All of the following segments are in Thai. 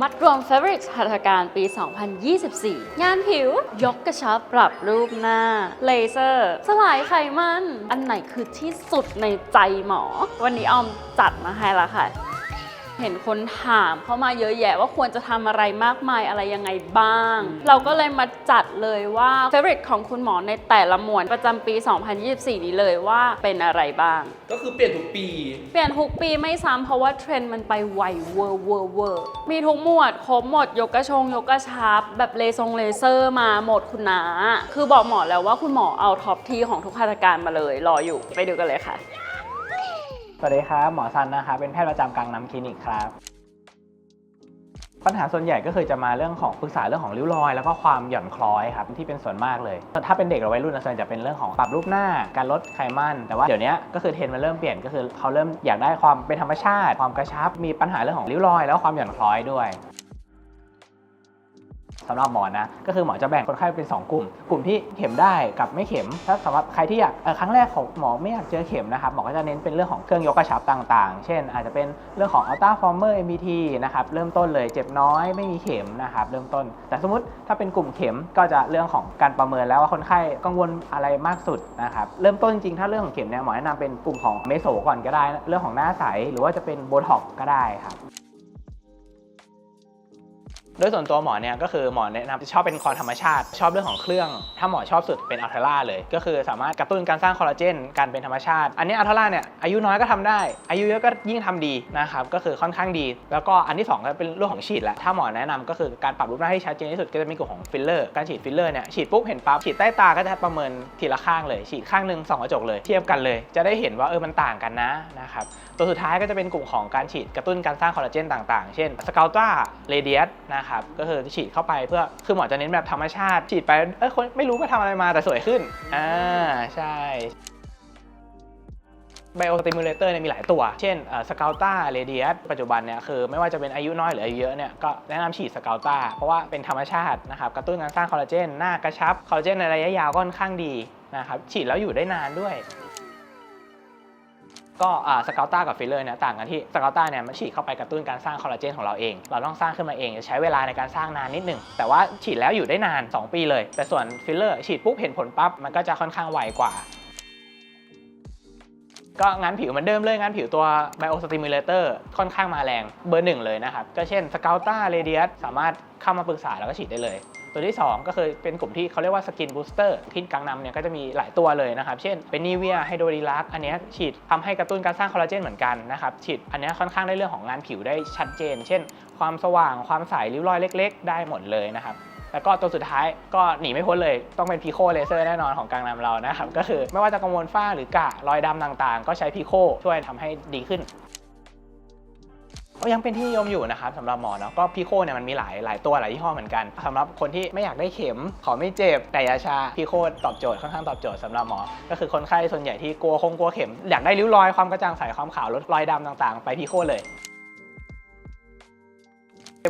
มัดรวม Fabrics หัตถการปี 2024 งานผิว ยกกระชับปรับรูปหน้า เลเซอร์ สลายไขมัน อันไหนคือที่สุดในใจหมอ วันนี้ออมจัดมาให้แล้วค่ะ เห็นคนถามเข้ามาเยอะแยะว่าควรจะทำอะไรมากมายอะไรยังไงบ้าง เราก็เลยมาจัดเลยว่า Fabric ของคุณหมอในแต่ละหมวดประจำปี 2024 นี้เลยว่าเป็นอะไรบ้าง ก็คือเปลี่ยนทุกปี เปลี่ยนทุกปีไม่ซ้ำเพราะว่าเทรนด์มันไปไวเวอร์เวอร์เวอร์มีทุกหมวดครบหมดยกกระชงยกกระชับ แบบเลซงเลเซอร์มาหมดคุณนาคือบอกหมอแล้วว่าคุณหมอเอาท็อปทีของทุกหัตถการมาเลย รออยู่ไปดูกันเลยค่ะ สวัสดีครับหมอซันนะครับเป็นแพทย์ประจำกลางน้ำคลินิกครับปัญหาส่วนใหญ่ก็คือจะมาเรื่องของปรึกษาเรื่องของริ้วรอย แล้วก็ความหย่อนคล้อยครับที่เป็นส่วนมากเลย ถ้าเป็นเด็กหรือวัยรุ่นนะส่วนใหญ่จะเป็นเรื่องของปรับรูปหน้าการลดไขมันแต่ว่าเดี๋ยวนี้ก็คือเทรนด์มันเริ่มเปลี่ยนก็คือเขาเริ่มอยากได้ความเป็นธรรมชาติ ความกระชับมีปัญหาเรื่องของริ้วรอย แล้วความหย่อนคล้อยด้วย สำหรับหมอนะ ก็คือหมอจะแบ่งคนไข้เป็น 2 กลุ่ม กลุ่มที่เข็มได้กับไม่เข็ม ถ้าสำหรับใครที่อยากครั้งแรกของหมอไม่อยากเจอเข็มนะครับ หมอก็จะเน้นเป็นเรื่องของเครื่องยกกระชับต่างๆ เช่น อาจจะเป็นเรื่องของ Ultra Former MBT นะครับ เริ่มต้นเลยเจ็บน้อยไม่มีเข็มนะครับ เริ่มต้น แต่สมมติถ้าเป็นกลุ่มเข็มก็จะเรื่องของการประเมินแล้วว่าคนไข้กังวลอะไรมากสุดนะครับ เริ่มต้นจริงๆถ้าเรื่องของเข็มเนี่ยหมอแนะนำเป็นกลุ่มของเมโซก่อนก็ได้ เรื่องของหน้าใสหรือว่าจะเป็นโบท็อกก็ได้ครับ โดยส่วนตัวหมอเนี่ยก็คือหมอแนะนำชอบเป็นคอธรรมชาติ ชอบเรื่องของเครื่อง ถ้าหมอชอบสุดเป็นอัลเทล่าเลย ก็คือสามารถกระตุ้นการสร้างคอลลาเจนการเป็นธรรมชาติ อันนี้อัลเทล่าเนี่ยอายุน้อยก็ทำได้ อายุเยอะก็ยิ่งทำดีนะครับก็คือค่อนข้างดี แล้วก็อันที่สองก็เป็นเรื่องของฉีดแหละถ้าหมอแนะนำก็คือการปรับรูปหน้าให้ชัดเจนที่สุดก็จะมีกลุ่มของฟิลเลอร์การฉีดฟิลเลอร์เนี่ยฉีดปุ๊บเห็นปั๊บฉีดใต้ตาก็จะประเมินทีละข้างเลย ฉีดข้างหนึ่งสองกระจกเลยเทียบกันเลย จะได้เห็นว่าเออมันต่างกันนะนะครับตัวสุดท้ายก็จะเป็นกลุ่มของการฉีดกระตุ้นการสร้างคอลลาเจนต่างๆ เช่นสกา l ต r าเรเดียสนะครับก็คือฉีดเข้าไปเพื่อคือหมอจะเน้นแบบธรรมชาติ ฉีดไปเอ้ยคนไม่รู้ไปทำอะไรมาแต่สวยขึ้นอ่าใช่ไบโอสติมูเลเตอร์เนี่ยมีหลายตัว เช่นสกา l ต r าเรเดียสปัจจุบันเนี่ยคือไม่ว่าจะเป็นอายุน้อยหรืออายุเยอะเนี่ยก็แนะนำฉีดสกา l ต r าเพราะว่าเป็นธรรมชาตินะครับกระตุ้นการสร้างคอลลาเจน หน้ากระชับ คอลลาเจนในระยะยาวก็ค่อนข้างดีนะครับฉีดแล้วอยู่ได้นานด้วย ก็สกา l ต้ากับฟิลเลอร์เนี่ยต่างกันที่สกา l ต้าเนี่ยมันฉีดเข้าไปกระตุ้นการสร้างคอลลาเจนของเราเอง เราต้องสร้างขึ้นมาเองจะใช้เวลาในการสร้างนานนิดหนึ่งแต่ว่าฉีดแล้วอยู่ได้นาน 2 ปีเลย แต่ส่วนฟิลเลอร์ฉีดปุ๊บเห็นผลปั๊บมันก็จะค่อนข้างไวกว่าก็งานผิวเหมือนเดิมเลยงานผิวตัว Biostimulator ค่อนข้างมาแรงเบอร์หนึ่งเลยนะครับ ก็เช่น s c a l t a Radius สามารถเข้ามาปรึกษาแล้วก็ฉีดได้เลย ตัวที่ 2 ก็คือเป็นกลุ่มที่เขาเรียกว่า Skin Booster ที่กังนำเนี่ยก็จะมีหลายตัวเลยนะครับ เช่นเป็น Nivea Hydrolux อันนี้ฉีดทำให้กระตุ้นการสร้างคอลลาเจนเหมือนกันนะครับ ฉีดอันนี้ค่อนข้างได้เรื่องของงานผิวได้ชัดเจน เช่น ความสว่างความใสริ้วรอยเล็ก ๆ ได้หมดเลยนะครับแล้วก็ตัวสุดท้ายก็หนีไม่พ้นเลยต้องเป็นพีโคเลเซอร์แน่นอนของกลางนำเรานะครับ ก็คือไม่ว่าจะกังวลฝ้าหรือกะรอยดำต่างๆ ก็ใช้พีโคช่วยทำให้ดีขึ้น ก็ยังเป็นที่นิยมอยู่นะครับสำหรับหมอเนาะก็พิโคเนี่ยมันมีหลายหลายตัวหลายยี่ห้อเหมือนกันสำหรับคนที่ไม่อยากได้เข็ม ขอไม่เจ็บแต่ยาชาพิโคตอบโจทย์ค่อนข้างตอบโจทย์สำหรับหมอ ก็คือคนไข้ส่วนใหญ่ที่กลัวคงกลัวเข็มอยากได้ริ้วรอยความกระจ่างใสความขาวลดรอยดำต่างๆ ไปพิโคเลย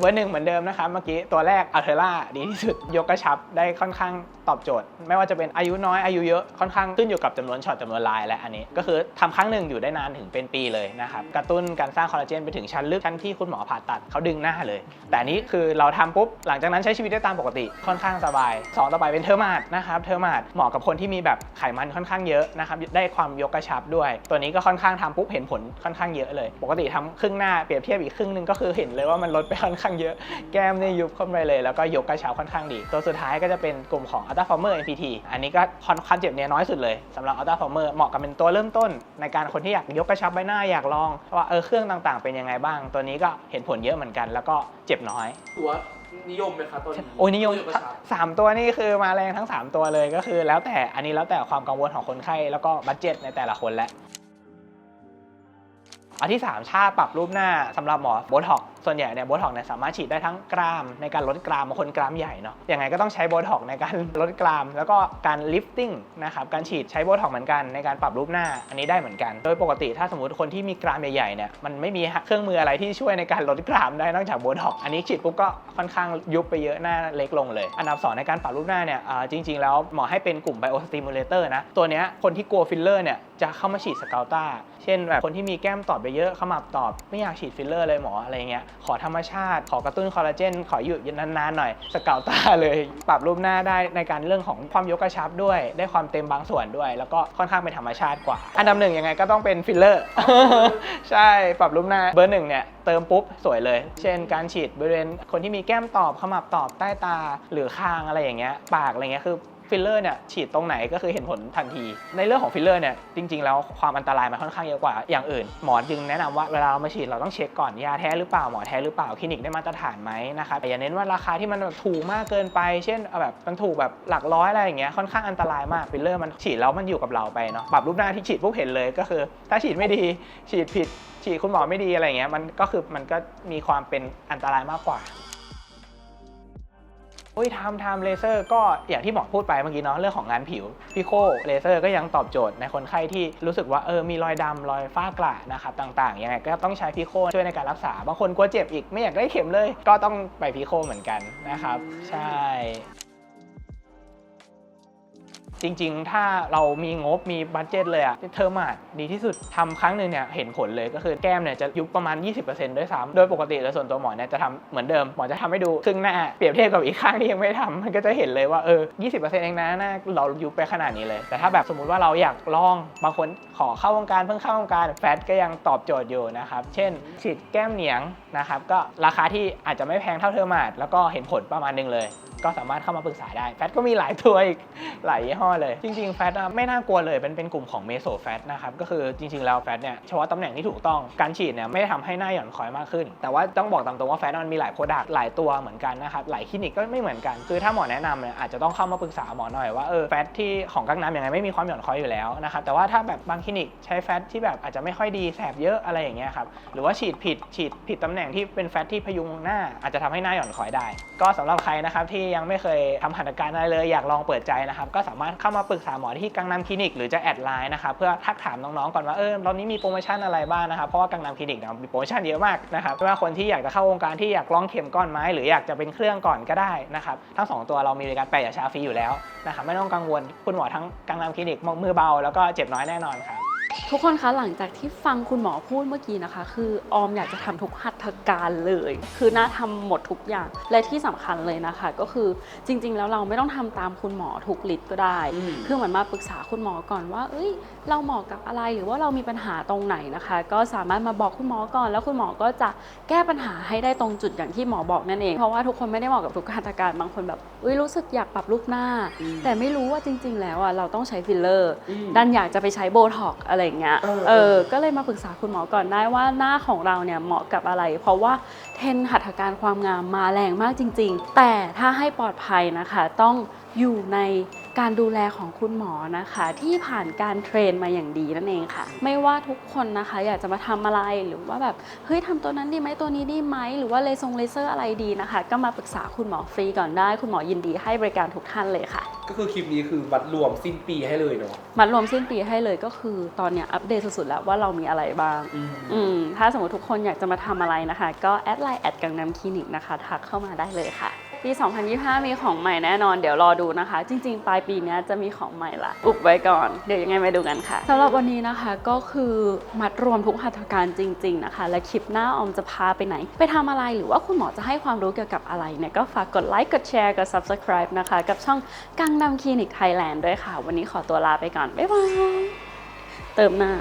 เบอร์หนึ่งเหมือนเดิมนะครับเมื่อกี้ตัวแรกอัลเทล่าดีที่สุดยกกระชับได้ค่อนข้างตอบโจทย์ ไม่ว่าจะเป็นอายุน้อยอายุเยอะค่อนข้างขึ้นอยู่กับจำนวนช็อตจำนวนลายและอันนี้ ก็คือทำครั้งหนึ่งอยู่ได้นานถึงเป็นปีเลยนะครับกระตุ้นการสร้างคอลลาเจนไปถึงชั้นลึกชั้นที่คุณหมอผ่าตัดเขาดึงหน้าเลย แต่นี้คือเราทำปุ๊บหลังจากนั้นใช้ชีวิตได้ตามปกติค่อนข้างสบายสองต่อไปเป็นเทอร์มาดนะครับเทอร์มาดเหมาะกับคนที่มีแบบไขมันค่อนข้างเยอะนะครับได้ความยกกระชับด้วย ตัวนี้ก็ค่อนข้างทำปุ๊บเห็นผลค่อนข้างเยอะเลย ปกติทำครึ่งหน้าเปรียบเทียบอีกครึ่งหนึงก็คือเห็นเลยว่ามันลดไปค่อนข้างเยอะ แก้มเนี่ยยุบเข้าไปเลย แล้วก็ยกกระชับค่อนข้างดี ตัวสุดท้ายก็จะเป็นกลุ่มของ Ultra Former MPT อันนี้ก็ความเจ็บเนี่ยน้อยสุดเลยสำหรับ Ultra Former เหมาะกับเป็นตัวเริ่มต้น ในการคนที่อยากยกกระชับใบหน้าอยากลองว่าเออเครื่องต่างๆ เป็นยังไงบ้าง ตัวนี้ก็เห็นผลเยอะเหมือนกัน แล้วก็เจ็บน้อย ตัวนิยมไหมคะตัวนี้โอ้ยนิยมตัวกระชับสามตัวนี่คือมาแรงทั้ง 3 ตัวเลยก็คือ แล้วแต่อันนี้แล้วแต่ความกังวลของคนไข้แล้วก็บัตเจ็ตในแต่ละคนแหละอันที่ 3 ชาปรับรูปหน้าสำหรับหมอโบท็อก ส่วนใหญ่เนี่ยโบท็อกเนี่ยสามารถฉีดได้ทั้งกรามในการลดกรามบางคนกรามใหญ่เนาะยังไงก็ต้องใช้โบท็อกในการลดกราม แล้วก็การลิฟติ้งนะครับการฉีดใช้โบท็อกเหมือนกันในการปรับรูปหน้าอันนี้ได้เหมือนกัน โดยปกติถ้าสมมติคนที่มีกรามใหญ่ๆเนี่ยมันไม่มีเครื่องมืออะไรที่ช่วยในการลดกรามได้นอกจากโบท็อกอันนี้ฉีดปุ๊บก็ค่อนข้างยุบไปเยอะหน้าเล็กลงเลย อันดับสองในการปรับรูปหน้าเนี่ยจริง ๆ แล้วหมอให้เป็นกลุ่มไบโอสติมูลเลเตอร์นะตัวเนี้ยคนที่กลัวฟิลเลอร์เนี่ยจะเข้ามาฉีดสกา l ต้าเช่นแบบคนที่มีแก้มตอบไปเยอะขมับตอบ ไม่อยากฉีดฟิลเลอร์เลยหมออะไรเงี้ยขอธรรมชาติ ขอกระตุ้นคอลลาเจน ขออยู่นานๆหน่อย สเกาตาเลย ปรับรูปหน้าได้ในการเรื่องของความยกกระชับด้วย ได้ความเต็มบางส่วนด้วย แล้วก็ค่อนข้างเป็นธรรมชาติกว่า อันดับหนึ่งยังไงก็ต้องเป็นฟิลเลอร์ ใช่ ปรับรูปหน้า เบอร์หนึ่งเนี่ยเติมปุ๊บสวยเลย เช่น การฉีดบริเวณคนที่มีแก้มตอบขมับตอบใต้ตา หรือคางอะไรอย่างเงี้ย ปากอะไรเงี้ยคือ ฟิลเลอร์เนี่ยฉีดตรงไหนก็คือเห็นผลทันที ในเรื่องของฟิลเลอร์เนี่ยจริงๆ แล้วความอันตรายมันค่อนข้างเยอะกว่าอย่างอื่น หมอจึงแนะนำว่าเวลาเรามาฉีดเราต้องเช็คก่อนยาแท้หรือเปล่าหมอแท้หรือเปล่าคลินิกได้มาตรฐานไหมนะครับอย่าเน้นว่าราคาที่มันถูกมากเกินไป เช่นเอาแบบมันถูกแบบหลักร้อยอะไรอย่างเงี้ยค่อนข้างอันตรายมากฟิลเลอร์มันฉีดแล้วมันอยู่กับเราไปเนาะปรับรูปหน้าที่ฉีดปุ๊บเห็นเลยก็คือ ถ้าฉีดไม่ดีฉีดผิดฉีดคุณหมอไม่ดีอะไรเงี้ยมันก็คือมันก็มีความเป็นอันตรายมากกว่า อุ้ยไทม์ไทม์เลเซอร์ก็อย่างที่หมอพูดไปเมื่อกี้เนาะเรื่องของงานผิวพิโคเลเซอร์ก็ยังตอบโจทย์ในคนไข้ที่รู้สึกว่าเออมีรอยดำรอยฝ้ากระนะครับต่างๆยังไงก็ต้องใช้พิโคช่วยในการรักษา บางคนกลัวเจ็บอีกไม่อยากได้เข็มเลย ก็ต้องไปพิโคเหมือนกันนะครับ ใช่ จริง ๆ ถ้าเรามีงบมีบัตเจตเลยอะเทอร์มาดดีที่สุดทำครั้งหนึ่งเนี่ยเห็นผลเลยก็คือแก้มเนี่ยจะยุบประมาณ 20%ด้วยซ้ำโดยปกติแล้วส่วนตัวหมอเนี่ยจะทำเหมือนเดิมหมอจะทำให้ดูครึ่งหน้าเปรียบเทียบกับอีกข้างที่ยังไม่ได้ทำมันก็จะเห็นเลยว่าเออ 20%เองนะหน้าเรายุบไปขนาดนี้เลย แต่ถ้าแบบสมมุติว่าเราอยากลองบางคนขอเข้าวงการเพิ่งเข้าวงการแฟตก็ยังตอบโจทย์อยู่นะครับเช่นฉีดแก้มเหนียงนะครับก็ราคาที่อาจจะไม่แพงเท่าเทอร์มาดแล้วก็เห็นผลประมาณนึงเลย ก็สามารถเข้ามาปรึกษาได้แฟตก็มีหลายตัวอีกหลายยี่ห้อเลย จริงๆ แฟตอะไม่น่ากลัวเลยเป็นเป็นกลุ่มของเมโซแฟตนะครับ ก็คือจริงๆ แล้วแฟตเนี่ยเฉพาะตำแหน่งที่ถูกต้องการฉีดเนี่ยไม่ได้ทำให้หน้าหย่อนคอยมากขึ้น แต่ว่าต้องบอกตามตรงว่าแฟตมันมีหลายโปรดักต์หลายตัวเหมือนกันนะครับหลายคลินิกก็ไม่เหมือนกันคือถ้าหมอแนะนำเนี่ยอาจจะต้องเข้ามาปรึกษาหมอหน่อยว่าเออแฟตที่ของกังน้ำยังไงไม่มีความหย่อนคอยอยู่แล้วนะครับแต่ว่าถ้าแบบบางคลินิกใช้แฟตที่แบบอาจจะไม่ค่อยดีแสบเยอะอะไรอย่างเงี้ยครับหรือว่าฉีดผิดฉีดผิดตำแหน่งที่เป็นแฟตที่พยุงหน้าอาจจะทำให้หน้าหย่อนคอยได้ ก็สำหรับใครนะครับที่ยังไม่เคยทำหัตถการอะไรเลยอยากลองเปิดใจนะครับก็สามารถเข้ามาปรึกษาหมอที่กังนำคลินิกหรือจะแอดไลน์นะครับเพื่อทักถามน้องๆก่อนว่าเออตอนนี้มีโปรโมชั่นอะไรบ้างนะครับเพราะว่ากังนำคลินิกเนี่ยมีโปรโมชั่นเยอะมากนะครับไม่ว่าคนที่อยากจะเข้าวงการที่อยากลองเข็มก้อนไม้หรืออยากจะเป็นเครื่องก่อนก็ได้นะครับทั้งสองตัวเรามีบริการแปะยาชาฟรีอยู่แล้วนะครับไม่ต้องกังวลคุณหมอทั้งกังนำคลินิกมือเบาแล้วก็เจ็บน้อยแน่นอนครับ ทุกคนคะหลังจากที่ฟังคุณหมอพูดเมื่อกี้นะคะ คือออมอยากจะทำทุกหัตถการเลย คือน่าทำหมดทุกอย่างและที่สำคัญเลยนะคะ ก็คือจริง ๆ แล้วเราไม่ต้องทำตามคุณหมอทุกลิตรก็ได้อืมคือเหมือนมาปรึกษาคุณหมอก่อนว่า เอ้ย เราเหมาะกับอะไรหรือว่าเรามีปัญหาตรงไหนนะคะ ก็สามารถมาบอกคุณหมอก่อน แล้วคุณหมอก็จะแก้ปัญหาให้ได้ตรงจุดอย่างที่หมอบอกนั่นเองเพราะว่าทุกคนไม่ได้เหมาะกับทุกหัตถการบางคนแบบอุ้ยรู้สึกอยากปรับรูปหน้า แต่ไม่รู้ว่าจริง ๆ แล้วอะเราต้องใช้ฟิลเลอร์อืมดันอยากจะไปใช้โบท็อกซ์อะไรอย่างเงี้ยเออเออก็เลยมาปรึกษาคุณหมอก่อนได้ว่าหน้าของเราเนี่ยเหมาะกับอะไร เพราะว่าเทรนด์หัตถการความงามมาแรงมากจริง ๆ แต่ถ้าให้ปลอดภัยนะคะ ต้องอยู่ใน การดูแลของคุณหมอนะคะ ที่ผ่านการเทรนมาอย่างดีนั่นเองค่ะ ไม่ว่าทุกคนนะคะ อยากจะมาทำอะไรหรือว่าแบบเฮ้ยทำตัวนั้นดีไหมตัวนี้ดีไหมหรือว่าเลซงเลเซอร์อะไรดีนะคะ ก็มาปรึกษาคุณหมอฟรีก่อนได้ คุณหมอยินดีให้บริการทุกท่านเลยค่ะ ก็คือคลิปนี้คือวัดรวมสิ้นปีให้เลยเนาะมัดรวมสิ้นปีให้เลยก็คือตอนเนี้ยอัปเดตสุดๆแล้วว่าเรามีอะไรบ้างอืมถ้าสมมติทุกคนอยากจะมาทำอะไรนะคะ ก็แอดไลน์แอดกังนำคลินิกนะคะทักเข้ามาได้เลยค่ะ ปี 2025 มีของใหม่แน่นอน เดี๋ยวรอดูนะคะ จริง ๆ ปลายปีนี้จะมีของใหม่ละ อุบไว้ก่อน เดี๋ยวยังไงมาดูกันค่ะสำหรับวันนี้นะคะก็คือมัดรวมทุกหัตถการจริง ๆ นะคะ และคลิปหน้าออมจะพาไปไหน ไปทำอะไรหรือว่าคุณหมอจะให้ความรู้เกี่ยวกับอะไรเนี่ยก็ฝากกดไลค์กดแชร์กด subscribe นะคะ กับช่องกังนำคลินิกไทยแลนด์ด้วยค่ะ วันนี้ขอตัวลาไปก่อนบ๊ายบายเติมหน้า